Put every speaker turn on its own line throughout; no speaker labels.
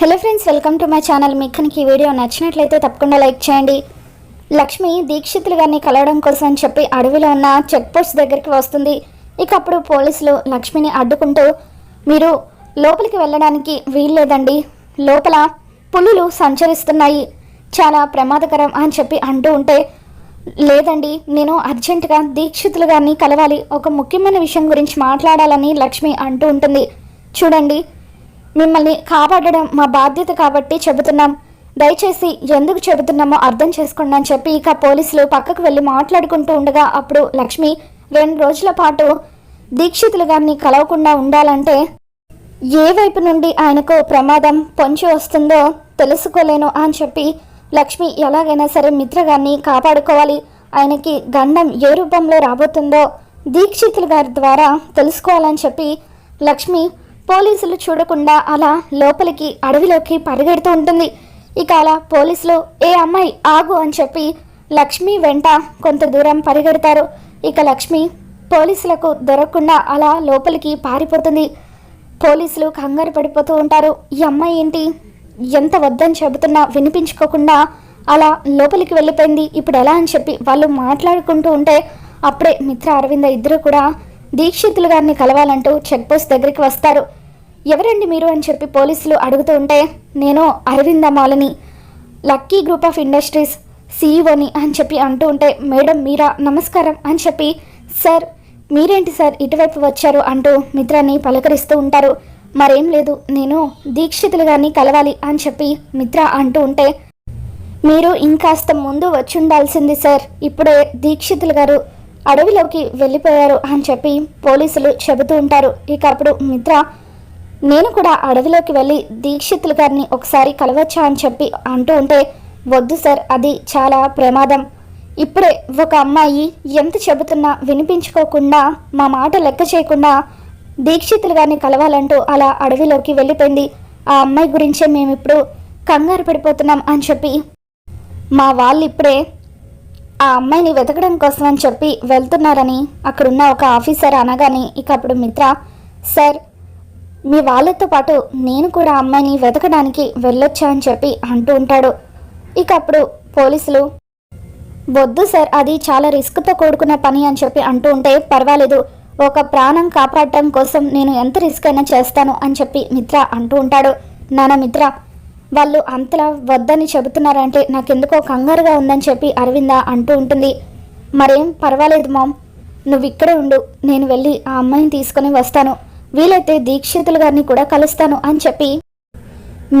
Hello friends welcome to my channel మీకు కనుక ఈ వీడియో నచ్చినట్లయితే తప్పకుండా లైక్ చేయండి. లక్ష్మి దీక్షితులు గారిని కలవడం కోసం చెప్పి అడవిలో ఉన్న చెక్ పోస్ట్ దగ్గరికి వస్తుంది. ఇక అప్పుడు పోలీసులు లక్ష్మిని అడ్డుకుంటూ మీరు లోపలికి వెళ్ళడానికి వీల్లేదండి. లోపల పులులు సంచరిస్తున్నాయి. చాలా ప్రమాదకరం అని చెప్పి అంటూ ఉంటే లేదండి నేను అర్జెంటుగా దీక్షితులు గారిని కలవాలి. ఒక ముఖ్యమైన విషయం గురించి మాట్లాడాలని లక్ష్మి అంటూ ఉంటుంది. చూడండి మిమ్మల్ని కాపాడడం మా బాధ్యత కాబట్టి చెబుతున్నాం. దయచేసి ఎందుకు చెబుతున్నామో అర్థం చేసుకోండి అని చెప్పి ఇక పోలీసులు పక్కకు వెళ్ళి మాట్లాడుకుంటూ ఉండగా అప్పుడు లక్ష్మి రెండు రోజుల పాటు దీక్షితులు గారిని కలవకుండా ఉండాలంటే ఏ వైపు నుండి ఆయనకు ప్రమాదం పొంచి వస్తుందో తెలుసుకోలేను అని చెప్పి లక్ష్మి ఎలాగైనా సరే మిత్రగారిని కాపాడుకోవాలి. ఆయనకి గండం ఏ రూపంలో రాబోతుందో దీక్షితుల గారి ద్వారా తెలుసుకోవాలని చెప్పి లక్ష్మి పోలీసులు చూడకుండా అలా లోపలికి అడవిలోకి పరిగెడుతూ ఉంటుంది. ఇక అలా పోలీసులు ఏ అమ్మాయి ఆగు అని చెప్పి లక్ష్మి వెంట కొంత దూరం పరిగెడతారు. ఇక లక్ష్మి పోలీసులకు దొరకకుండా అలా లోపలికి పారిపోతుంది. పోలీసులు కంగారు పడిపోతూ ఉంటారు. ఈ అమ్మాయి ఏంటి? ఎంత వద్దని చెబుతున్నా వినిపించుకోకుండా అలా లోపలికి వెళ్ళిపోయింది. ఇప్పుడు ఎలా అని చెప్పి వాళ్ళు మాట్లాడుకుంటూ ఉంటే అప్పుడే మిత్ర అరవింద ఇద్దరు కూడా దీక్షితులు గారిని కలవాలంటూ చెక్ పోస్ట్ దగ్గరికి వస్తారు. ఎవరండి మీరు అని చెప్పి పోలీసులు అడుగుతూ ఉంటే నేను అరవింద మాలని లక్కీ గ్రూప్ ఆఫ్ ఇండస్ట్రీస్ సీఈఓని అని చెప్పి అంటూ ఉంటే మేడం మీరా నమస్కారం అని చెప్పి సార్ మీరేంటి సార్ ఇటువైపు వచ్చారు అంటూ మిత్రాన్ని పలకరిస్తూ ఉంటారు. మరేం లేదు నేను దీక్షితులు గారిని కలవాలి అని చెప్పి మిత్ర అంటూ ఉంటే మీరు ఇంకాస్త ముందు వచ్చి ఉండాల్సింది సార్ ఇప్పుడే దీక్షితులు గారు అడవిలోకి వెళ్ళిపోయారు అని చెప్పి పోలీసులు చెబుతూ ఉంటారు. ఇక అప్పుడు మిత్ర నేను కూడా అడవిలోకి వెళ్ళి దీక్షితులు గారిని ఒకసారి కలవచ్చా అని చెప్పి అంటూ ఉంటే వద్దు సార్ అది చాలా ప్రమాదం. ఇప్పుడే ఒక అమ్మాయి ఎంత చెబుతున్నా వినిపించుకోకుండా మా మాట లెక్క చేయకుండా దీక్షితులు గారిని కలవాలంటూ అలా అడవిలోకి వెళ్ళిపోయింది. ఆ అమ్మాయి గురించే మేము ఇప్పుడు కంగారు పడిపోతున్నాం అని చెప్పి మా వాళ్ళు ఇప్పుడే ఆ అమ్మాయిని వెతకడం కోసం అని చెప్పి వెళ్తున్నారని అక్కడున్న ఒక ఆఫీసర్ అనగానే ఇక అప్పుడు మిత్ర సార్ మీ వాళ్ళతో పాటు నేను కూడా అమ్మాయిని వెతకడానికి వెళ్ళొచ్చా అని చెప్పి అంటూ ఉంటాడు. ఇక అప్పుడు పోలీసులు వద్దు సార్ అది చాలా రిస్క్తో కూడుకున్న పని అని చెప్పి అంటూ ఉంటే పర్వాలేదు ఒక ప్రాణం కాపాడటం కోసం నేను ఎంత రిస్క్ అయినా చేస్తాను అని చెప్పి మిత్ర అంటూ ఉంటాడు. నాన్న మిత్ర వాళ్ళు అంతలా వద్దని చెబుతున్నారంటే నాకెందుకో కంగారుగా ఉందని చెప్పి అరవింద అంటూ ఉంటుంది. మరేం పర్వాలేదు మామ్ నువ్వు ఇక్కడే ఉండు నేను వెళ్ళి ఆ అమ్మాయిని తీసుకొని వస్తాను. వీలైతే దీక్షితులు గారిని కూడా కలుస్తాను అని చెప్పి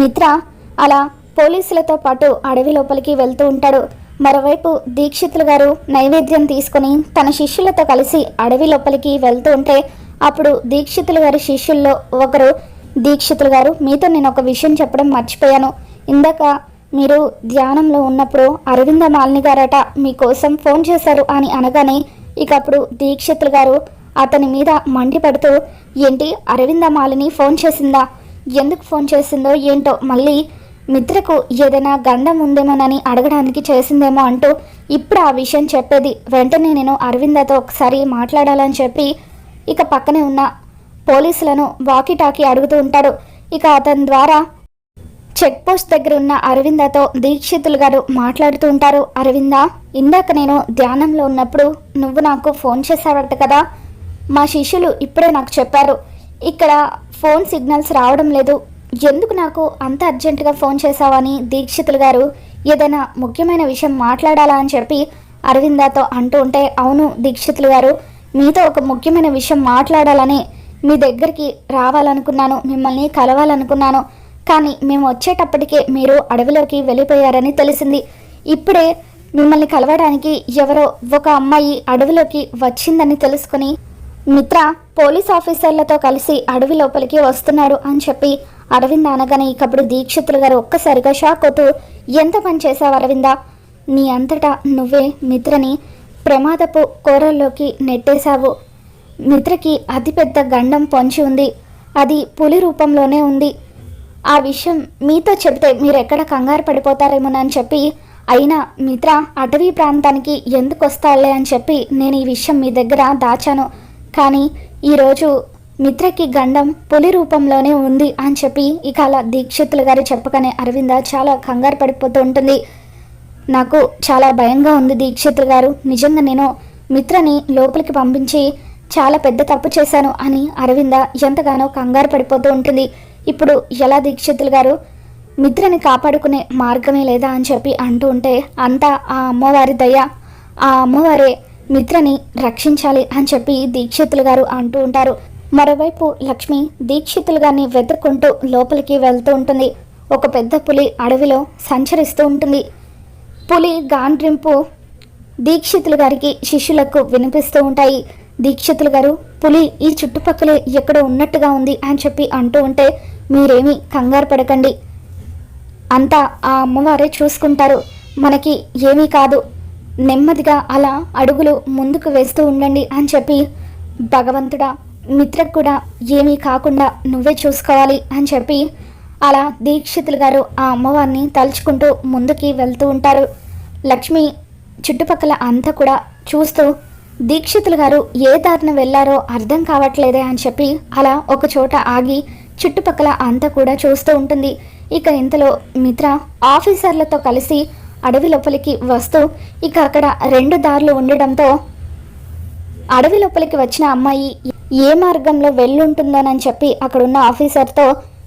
మిత్ర అలా పోలీసులతో పాటు అడవి లోపలికి వెళ్తూ ఉంటాడు. మరోవైపు దీక్షితులు గారు నైవేద్యం తీసుకుని తన శిష్యులతో కలిసి అడవి లోపలికి వెళ్తూ ఉంటే అప్పుడు దీక్షితులు గారి శిష్యుల్లో ఒకరు దీక్షితులు గారు మీతో నేను ఒక విషయం చెప్పడం మర్చిపోయాను. ఇందాక మీరు ధ్యానంలో ఉన్నప్పుడు అరవింద మాలిని గారట మీకోసం ఫోన్ చేశారు అని అనగానే ఇక అప్పుడు దీక్షితులు గారు అతని మీద మండిపడుతూ ఏంటి అరవింద మాలిని ఫోన్ చేసిందా? ఎందుకు ఫోన్ చేసిందో ఏంటో మళ్ళీ మిత్రకు ఏదైనా గండం ఉందేమోనని అడగడానికి చేసిందేమో అంటూ ఇప్పుడు ఆ విషయం చెప్పేది. వెంటనే నేను అరవిందతో ఒకసారి మాట్లాడాలని చెప్పి ఇక పక్కనే ఉన్న పోలీసులను వాకీ టాకీ అడుగుతూ ఉంటాడు. ఇక అతని ద్వారా చెక్ పోస్ట్ దగ్గర ఉన్న అరవిందతో దీక్షితులు గారు మాట్లాడుతూ ఉంటారు. అరవింద ఇందాక నేను ధ్యానంలో ఉన్నప్పుడు నువ్వు నాకు ఫోన్ చేశావట కదా మా శిష్యులు ఇప్పుడే నాకు చెప్పారు. ఇక్కడ ఫోన్ సిగ్నల్స్ రావడం లేదు. ఎందుకు నాకు అంత అర్జెంటుగా ఫోన్ చేశావని దీక్షితులు గారు ఏదైనా ముఖ్యమైన విషయం మాట్లాడాలా అని చెప్పి అరవిందతో అంటూ ఉంటే అవును దీక్షితులు గారు మీతో ఒక ముఖ్యమైన విషయం మాట్లాడాలని మీ దగ్గరికి రావాలనుకున్నాను మిమ్మల్ని కలవాలనుకున్నాను. కానీ మేము వచ్చేటప్పటికే మీరు అడవిలోకి వెళ్ళిపోయారని తెలిసింది. ఇప్పుడే మిమ్మల్ని కలవడానికి ఎవరో ఒక అమ్మాయి అడవిలోకి వచ్చిందని తెలుసుకుని మిత్ర పోలీస్ ఆఫీసర్లతో కలిసి అడవి లోపలికి వస్తున్నారు అని చెప్పి అరవింద్ అనగానే ఇకప్పుడు దీక్షితులు గారు ఒక్కసారిగా షాక్ అవుతూ ఎంత పని చేశావు అరవింద? నీ అంతటా నువ్వే మిత్రని ప్రమాదపు కోరల్లోకి నెట్టేశావు. మిత్రకి అతిపెద్ద గండం పొంచి ఉంది. అది పులి రూపంలోనే ఉంది. ఆ విషయం మీతో చెబితే మీరు ఎక్కడ కంగారు పడిపోతారేమోనని చెప్పి అయినా మిత్ర అటవీ ప్రాంతానికి ఎందుకు వస్తాలే అని చెప్పి నేను ఈ విషయం మీ దగ్గర దాచాను. కానీ ఈరోజు మిత్రకి గండం పులి రూపంలోనే ఉంది అని చెప్పి ఇక అలా దీక్షితులు గారు చెప్పగానే అరవింద చాలా కంగారు పడిపోతూ ఉంటుంది. నాకు చాలా భయంగా ఉంది దీక్షితులు గారు. నిజంగా నేను మిత్రని లోపలికి పంపించి చాలా పెద్ద తప్పు చేశాను అని అరవింద ఎంతగానో కంగారు పడిపోతూ ఉంటుంది. ఇప్పుడు ఎలా దీక్షితులు గారు? మిత్రని కాపాడుకునే మార్గమే లేదా అని చెప్పి అంటూ ఉంటే అంతా ఆ అమ్మవారి దయ ఆ అమ్మవారే మిత్రని రక్షించాలి అని చెప్పి దీక్షితులు గారు అంటూ ఉంటారు. మరోవైపు లక్ష్మి దీక్షితులు గారిని వెతుక్కుంటూ లోపలికి వెళ్తూ ఉంటుంది. ఒక పెద్ద పులి అడవిలో సంచరిస్తూ ఉంటుంది. పులి గాండ్రింపు దీక్షితులు గారికి శిష్యులకు వినిపిస్తూ ఉంటాయి. దీక్షితులు గారు పులి ఈ చుట్టుపక్కలే ఎక్కడో ఉన్నట్టుగా ఉంది? అని చెప్పి అంటూ ఉంటే మీరేమీ కంగారు పడకండి. అంతా ఆ అమ్మవారే చూసుకుంటారు. మనకి ఏమీ కాదు. నెమ్మదిగా అలా అడుగులు ముందుకు వేస్తూ ఉండండి అని చెప్పి భగవంతుడా మిత్రకు కూడా ఏమీ కాకుండా నువ్వే చూసుకోవాలి అని చెప్పి అలా దీక్షితులు గారు ఆ అమ్మవారిని తలుచుకుంటూ ముందుకి వెళ్తూ ఉంటారు. లక్ష్మి చుట్టుపక్కల అంతా కూడా చూస్తూ దీక్షితులు గారు ఏ దారిన వెళ్ళారో అర్థం కావట్లేదే అని చెప్పి అలా ఒక చోట ఆగి చుట్టుపక్కల అంతా కూడా చూస్తూ ఉంటుంది. ఇక ఇంతలో మిత్ర ఆఫీసర్లతో కలిసి అడవి లోపలికి వస్తూ ఇక అక్కడ రెండు దారులు ఉండడంతో అడవి లోపలికి వచ్చిన అమ్మాయి ఏ మార్గంలో వెళ్ళుంటుందోనని చెప్పి అక్కడున్న ఆఫీసర్తో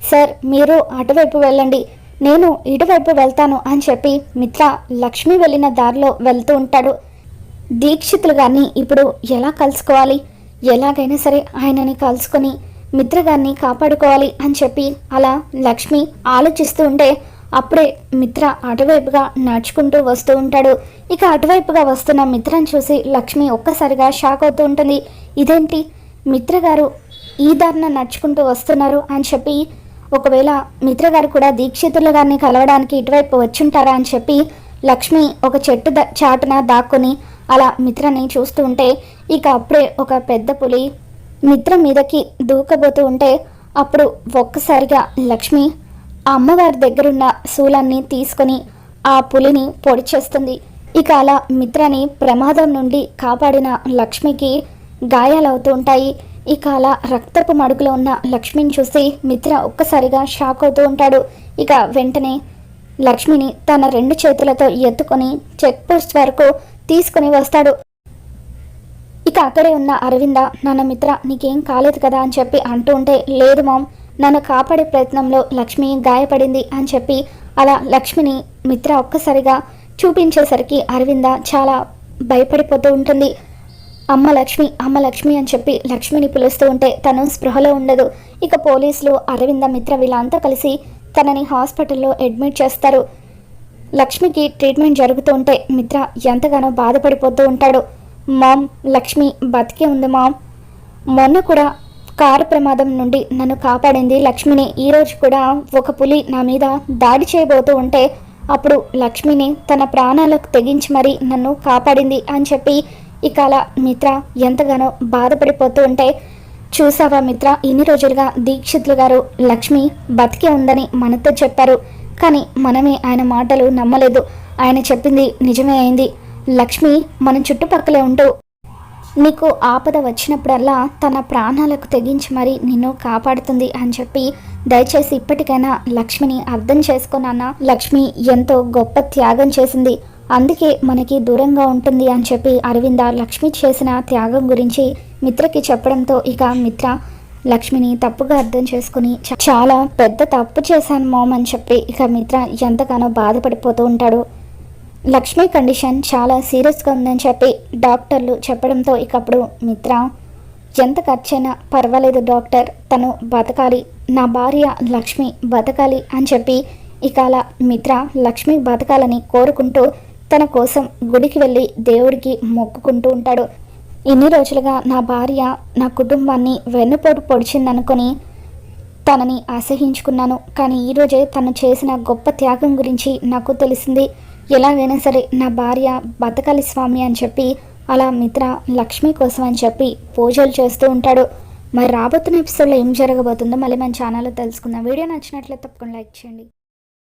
సార్ మీరు అటువైపు వెళ్ళండి. నేను ఇటువైపు వెళ్తాను అని చెప్పి మిత్ర లక్ష్మి వెళ్ళిన దారిలో వెళ్తూ ఉంటాడు. దీక్షితులు గారిని ఇప్పుడు ఎలా కలుసుకోవాలి? ఎలాగైనా సరే ఆయనని కలుసుకొని మిత్ర గారిని కాపాడుకోవాలి అని చెప్పి అలా లక్ష్మి ఆలోచిస్తూ ఉంటే అప్పుడే మిత్ర అటువైపుగా నడుచుకుంటూ వస్తూ ఉంటాడు. ఇక అటువైపుగా వస్తున్న మిత్రను చూసి లక్ష్మి ఒక్కసారిగా షాక్ అవుతూ ఉంటుంది. ఇదేంటి? మిత్ర గారు ఈ దారిన నడుచుకుంటూ వస్తున్నారు అని చెప్పి ఒకవేళ మిత్ర గారు కూడా దీక్షితుల గారిని కలవడానికి ఇటువైపు వచ్చుంటారా అని చెప్పి లక్ష్మి ఒక చెట్టు చాటున దాక్కుని అలా మిత్రని చూస్తూ ఉంటే ఇక అప్పుడే ఒక పెద్ద పులి మిత్ర మీదకి దూకబోతూ ఉంటే అప్పుడు ఒక్కసారిగా లక్ష్మి ఆ అమ్మవారి దగ్గరున్న శూలాన్ని తీసుకొని ఆ పులిని పొడి చేస్తుంది. ఇక అలా మిత్రని ప్రమాదం నుండి కాపాడిన లక్ష్మికి గాయాలవుతూ ఉంటాయి. ఇక అలా రక్తపు మడుగులో ఉన్న లక్ష్మిని చూసి మిత్ర ఒక్కసారిగా షాక్ అవుతూ ఉంటాడు. ఇక వెంటనే లక్ష్మిని తన రెండు చేతులతో ఎత్తుకొని చెక్ పోస్ట్ వరకు తీసుకుని వస్తాడు. ఇక అక్కడే ఉన్న అరవింద నాన్న మిత్ర నీకేం కాలేదు కదా అని చెప్పి అంటూ ఉంటే లేదు మామ్ నన్ను కాపాడే ప్రయత్నంలో లక్ష్మి గాయపడింది అని చెప్పి అలా లక్ష్మిని మిత్ర ఒక్కసారిగా చూపించేసరికి అరవింద చాలా భయపడిపోతూ ఉంటుంది. అమ్మ లక్ష్మి అమ్మ లక్ష్మి అని చెప్పి లక్ష్మిని పిలుస్తూ ఉంటే తను స్పృహలో ఉండదు. ఇక పోలీసులు అరవింద మిత్ర వీళ్ళంతా కలిసి తనని హాస్పిటల్లో అడ్మిట్ చేస్తారు. లక్ష్మికి ట్రీట్మెంట్ జరుగుతూ ఉంటే మిత్ర ఎంతగానో బాధపడిపోతూ ఉంటాడు. మామ్ లక్ష్మి బతికే ఉంది మామ్. మొన్న కూడా కారు ప్రమాదం నుండి నన్ను కాపాడింది లక్ష్మిని. ఈరోజు కూడా ఒక పులి నా మీద దాడి చేయబోతూ ఉంటే అప్పుడు లక్ష్మిని తన ప్రాణాలకు తెగించి మరీ నన్ను కాపాడింది అని చెప్పి ఇక అలా మిత్ర ఎంతగానో బాధపడిపోతూ ఉంటే చూసావా మిత్ర ఇన్ని రోజులుగా దీక్షితులు గారు లక్ష్మి బతికే ఉందని మనతో చెప్పారు. కానీ మనమే ఆయన మాటలు నమ్మలేదు. ఆయన చెప్పింది నిజమే అయింది. లక్ష్మి మన చుట్టుపక్కలే ఉంటూ నీకు ఆపద వచ్చినప్పుడల్లా తన ప్రాణాలకు తెగించి మరీ నిన్ను కాపాడుతుంది అని చెప్పి దయచేసి ఇప్పటికైనా లక్ష్మిని అర్థం చేసుకున్నానా లక్ష్మి ఎంతో గొప్ప త్యాగం చేసింది. అందుకే మనకి దూరంగా ఉంటుంది అని చెప్పి అరవింద లక్ష్మి చేసిన త్యాగం గురించి మిత్రకి చెప్పడంతో ఇక మిత్ర లక్ష్మిని తప్పుగా అర్థం చేసుకుని చాలా పెద్ద తప్పు చేశాను మోమ్ అని చెప్పి ఇక మిత్ర ఎంతగానో బాధపడిపోతూ ఉంటాడు. లక్ష్మి కండిషన్ చాలా సీరియస్గా ఉందని చెప్పి డాక్టర్లు చెప్పడంతో ఇకప్పుడు మిత్ర ఎంత ఖర్చైనా పర్వాలేదు డాక్టర్ తను బతకాలి. నా భార్య లక్ష్మి బతకాలి అని చెప్పి ఇక అలా మిత్ర లక్ష్మి బతకాలని కోరుకుంటూ తన కోసం గుడికి వెళ్ళి దేవుడికి మొక్కుకుంటూ ఉంటాడు. ఇన్ని రోజులుగా నా భార్య నా కుటుంబాన్ని వెన్నుపోటు పొడిచిందనుకొని తనని అసహించుకున్నాను. కానీ ఈరోజే తను చేసిన గొప్ప త్యాగం గురించి నాకు తెలిసింది. ఎలాగైనా సరే నా భార్య బతకాలి స్వామి అని చెప్పి అలా మిత్ర లక్ష్మి కోసం అని చెప్పి పూజలు చేస్తూ ఉంటాడు. మరి రాబోతున్న ఎపిసోడ్లో ఏం జరగబోతుందో మళ్ళీ మన ఛానల్లో తెలుసుకుందాం. వీడియో నచ్చినట్లయితే తప్పకుండా లైక్ చేయండి.